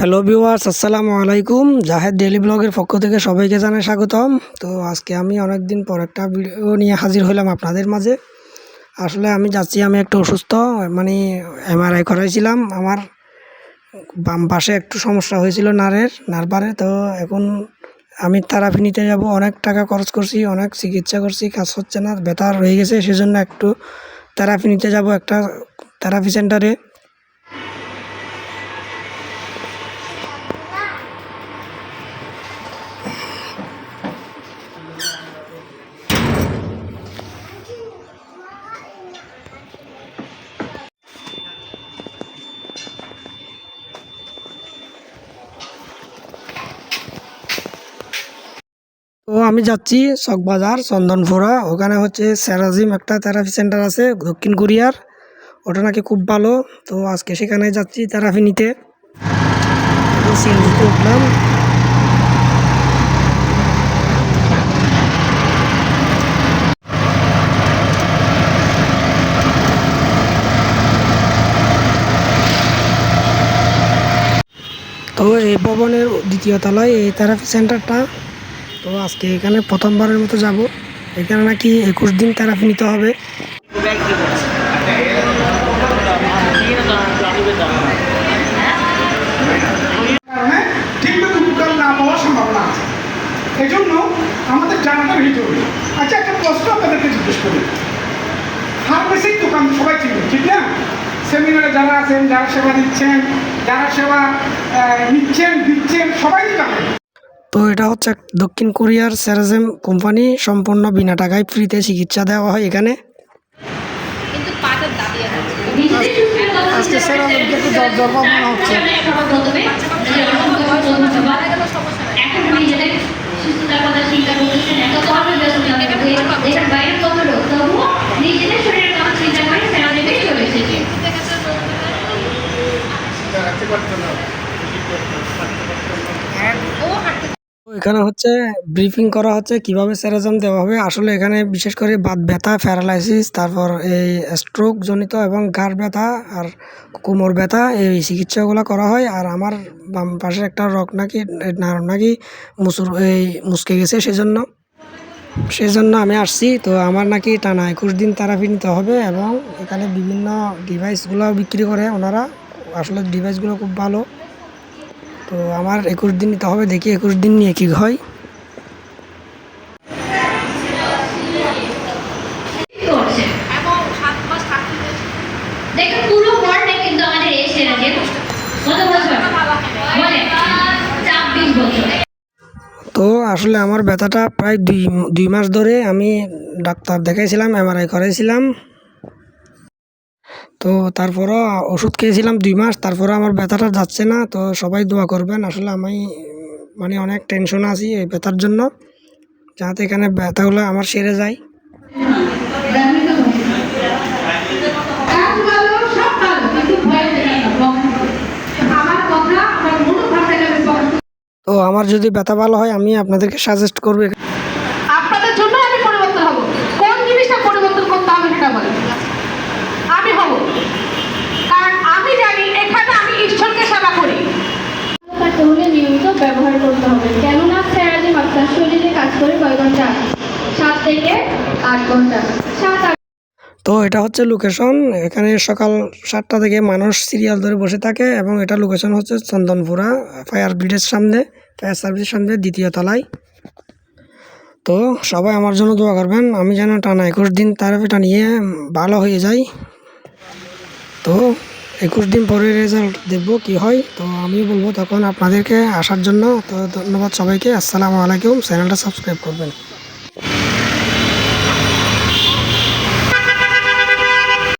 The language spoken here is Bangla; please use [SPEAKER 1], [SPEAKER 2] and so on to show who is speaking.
[SPEAKER 1] হ্যালো ভিউয়ার্স, আসসালামু আলাইকুম। জাহেদ ডেলি ব্লগের পক্ষ থেকে সবাইকে জানাই স্বাগতম। তো আজকে আমি অনেক দিন পর একটা ভিডিও নিয়ে হাজির হলাম আপনাদের মাঝে। আসলে আমি যাচ্ছি, আমি একটু অসুস্থ মানে এমআরআই করাইছিলাম। আমার বাম পাশে একটু সমস্যা হয়েছিল নারের নার্ভারে তো এখন আমি থেরাপি নিতে যাব। অনেক টাকা খরচ করছি, অনেক চিকিৎসা করছি, কাজ হচ্ছে না ব্যথা রয়ে গেছে। সেজন্য একটু থেরাপি নিতে যাব একটা থেরাপি সেন্টারে। তো আমি যাচ্ছি চকবাজার, চন্দনপুরা। ওখানে হচ্ছে সেরাজিম একটা থেরাপি সেন্টার আছে, দক্ষিণ কোরিয়ার। ওটা নাকি খুব ভালো। তো আজকে সেখানে যাচ্ছি থেরাপি নিতে। সিএনজিতে উঠলাম। তো এই ভবনের দ্বিতীয় তলায় এই থেরাপি সেন্টারটা। তো আজকে এখানে প্রথমবারের মতো যাব। এখানে নাকি একুশ দিন থেরাপি নিতে হবে।
[SPEAKER 2] আছে এই জন্য আমাদের আচ্ছা একটা দোকান সবাই ঠিক যারা আছেন সেবা দিচ্ছেন যারা সেবা নিচ্ছেন, দিচ্ছেন, সবাই জানেন।
[SPEAKER 1] এটা হচ্ছে এক দক্ষিণ কোরিয়ার সেরাজেম কোম্পানি সম্পূর্ণ বিনা টাকায় ফ্রিতে চিকিৎসা দেওয়া হয় এখানে।
[SPEAKER 3] কিন্তু পাটার দাঁড়িয়ে
[SPEAKER 1] আজকে একটু মনে হচ্ছে।
[SPEAKER 3] ও হাঁটতে
[SPEAKER 1] এখানে হচ্ছে ব্রিফিং করা হচ্ছে কীভাবে সেরাজম দেওয়া হবে। আসলে এখানে বিশেষ করে বাত ব্যথা প্যারালাইসিস তারপর এই স্ট্রোক জনিত এবং ঘাড় ব্যথা আর কোমর ব্যথা এই চিকিৎসাগুলো করা হয়। আর আমার বাম পাশে একটা রক নাকি, নার্ভ নাকি মুসুর, এই মুসকে গেছে সেজন্য। সেজন্য আমি আসছি। তো আমার নাকি টানা একুশ দিন থেরাপি নিতে হবে এবং এখানে বিভিন্ন ডিভাইসগুলো বিক্রি করে ওনারা। আসলে ডিভাইসগুলো খুব ভালো। তো আমার একুশ দিন নিতে হবে, দেখি একুশ দিন নিয়ে কী হয়। তো আসলে আমার ব্যথাটা প্রায় দুই দুই মাস ধরে আমি ডাক্তার দেখাইছিলাম এমআরআই করাইছিলাম। তো তারপরও ওষুধ খেয়েছিলাম দুই মাস তারপরে আমার ব্যথাটা যাচ্ছে না, তো সবাই দোয়া করবেন। আসলে আমি মানে অনেক টেনশন আছি এই ব্যথার জন্য, যাতে এখানে ব্যথাগুলো আমার সেরে যায়। তো আমার যদি ব্যথা ভালো হয়, আমি আপনাদেরকে সাজেস্ট করব তো এটা হচ্ছে লোকেশন এখানে সকাল সাতটা থেকে মানুষ সিরিয়াল ধরে বসে থাকে এবং এটা লোকেশন হচ্ছে চন্দনপুরা ফায়ার ব্রিগেডের সামনে ফায়ার সার্ভিসের সামনে, দ্বিতীয় তলায়। তো সবাই আমার জন্য দোয়া করবেন, আমি যেন টানা একুশ দিন থেরাপিটা নিয়ে ভালো হয়ে যাই। তো একুশ দিন পরে রেজাল্ট দেখব কি হয়। তো আমি বলব তখন আপনাদেরকে আসার জন্য। তো ধন্যবাদ সবাইকে। আসসালামু আলাইকুম। চ্যানেলটা সাবস্ক্রাইব করবেন।